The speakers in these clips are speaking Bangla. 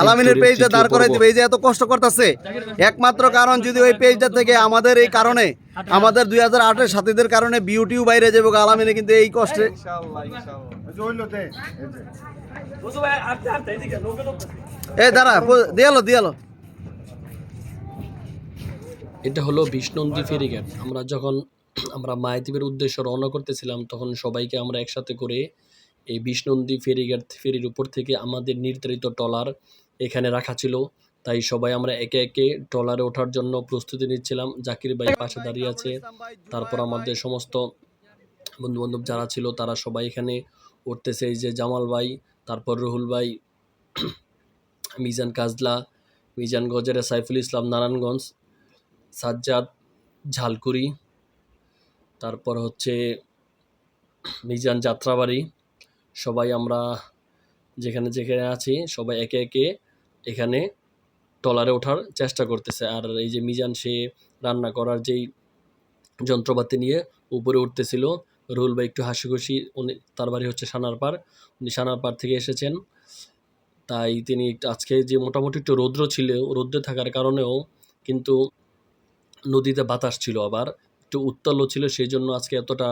আলামিনের পেজটা দাঁড় করাই দিবে এই যে এত কষ্ট করতেছে। একমাত্র কারণ যদি ওই পেজটা থেকে আমাদের এই কারণে আমাদের দুই হাজার আটের সাথীদের কারণে বিউটিও বাইরে যাবে আলামিনে কিন্তু এই কষ্টে এ দাঁড়া দিয়ালো দিয়ালো। এটা হলো বিষ্ণন্দী ফেরিঘাট আমরা যখন আমরা মায়াদ্বীপের উদ্দেশ্যে রওনা করতেছিলাম তখন সবাইকে আমরা একসাথে করে এই বিষ্ণন্দী ফেরিঘাট, ফেরির উপর থেকে আমাদের নির্ধারিত ট্রলার এখানে রাখা ছিল। তাই সবাই আমরা একে একে ট্রলারে ওঠার জন্য প্রস্তুতি নিচ্ছিলাম। জাকির ভাই পাশে দাঁড়িয়ে আছে। তারপর আমাদের সমস্ত বন্ধু বান্ধব যারা ছিল, তারা সবাই এখানে উঠতেছে। এই যে জামাল ভাই, তারপর রুহুল ভাই, মিজান কাজলা, মিজান গজেরা, সাইফুল ইসলাম, নারায়ণগঞ্জ, সাজ্জাদ, ঝালকুড়ি, তারপর হচ্ছে মিজান যাত্রাবাড়ি সবাই আমরা যেখানে যেখানে আছি, সবাই একে একে এখানে টলারে ওঠার চেষ্টা করতেছে। আর এই যে মিজান, সে রান্না করার যেই যন্ত্রপাতি নিয়ে উপরে উঠতেছিল রুল ভাই একটু হাসি খুশি উনি, তার বাড়ি হচ্ছে সানারপাড় উনি সানারপাড় থেকে এসেছেন। তাই তিনি আজকে যে মোটামুটি একটু রৌদ্র ছিল, রৌদ্রে থাকার কারণেও কিন্তু নদীতে বাতাস ছিল আবার, একটু উত্তালও ছিল, সেই জন্য আজকে এতটা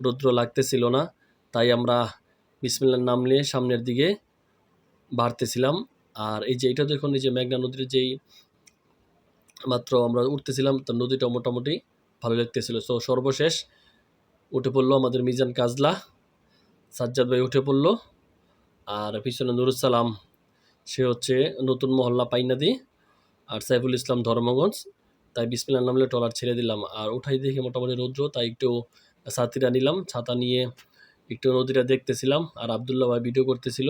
রৌদ্র লাগতেছিল না। তাই আমরা বিসমিল্লার নাম নিয়ে সামনের দিকে বাড়তেছিলাম। আর এই যে এটা দেখুন এই যে মেঘনা নদীর যেই মাত্র আমরা উঠতেছিলাম তো নদীটা মোটামুটি ভালো লাগতেছিল। তো সর্বশেষ উঠে পড়ল আমাদের মিজান কাজলা। সাজ্জাদ ভাই উঠে পড়ল। আর পিছনে নুরুসালাম সে হচ্ছে নতুন মহল্লা পাইনাদি আর সাইফুল ইসলাম ধর্মগঞ্জ। তাই বিসমিল্লার নামলে ট্রলার ছেড়ে দিলাম। আর উঠাই দেখে মোটামুটি রৌদ্র, তাই একটু ছাতিরা নিলাম। ছাতা নিয়ে একটু নদীটা দেখতেছিলাম, আর আবদুল্লাহ ভাই ভিডিও করতেছিল।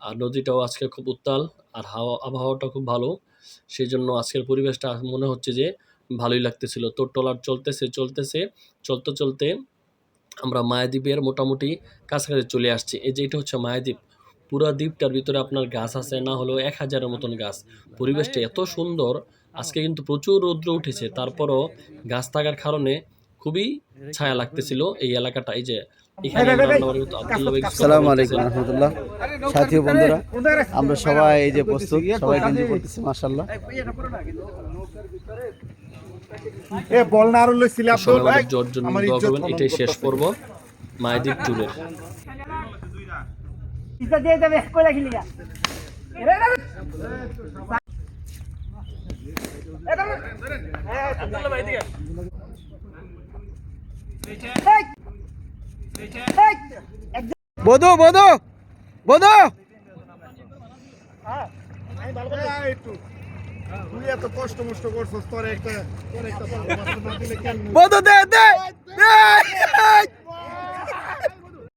আর নদীটাও আজকে খুব উত্তাল, আর হাওয়া আবহাওয়াটা খুব ভালো। সেই জন্য আজকের পরিবেশটা মনে হচ্ছে যে ভালোই লাগতেছিল। তো ট্রলার চলতেছে চলতেছে, চলতে চলতে আমরা মায়াদ্বীপের মোটামুটি কাছাকাছি চলে আসছি। এই যে এটা হচ্ছে মায়াদ্বীপ। পুরো দ্বীপটার ভিতরে আপনার গাছ আছে, না হলেও এক হাজারের মতন গাছ। পরিবেশটা এত সুন্দর, আজকে কিন্তু প্রচুর রৌদ্র উঠেছে। তারপরও গাছ থাকার কারণে খুবই ছায়া লাগতেছিল এই এলাকাটা এই যে আলাইকুম রহমতুল্লাহ সাথী বন্ধুরা আমরা সবাই এই যে প্রস্তুত সবাই গেঞ্জি করতেছি মাশাল্লাহ এ বল না আরও লইছিলি জোর জন্য দোয়া করবেন এটাই শেষ। পর্ব মায়াদ্বীপ ট্যুরের Isa দিয়ে যাবে কইলা খিলি গা বধু বধু বধু। করছ বধু দে দে।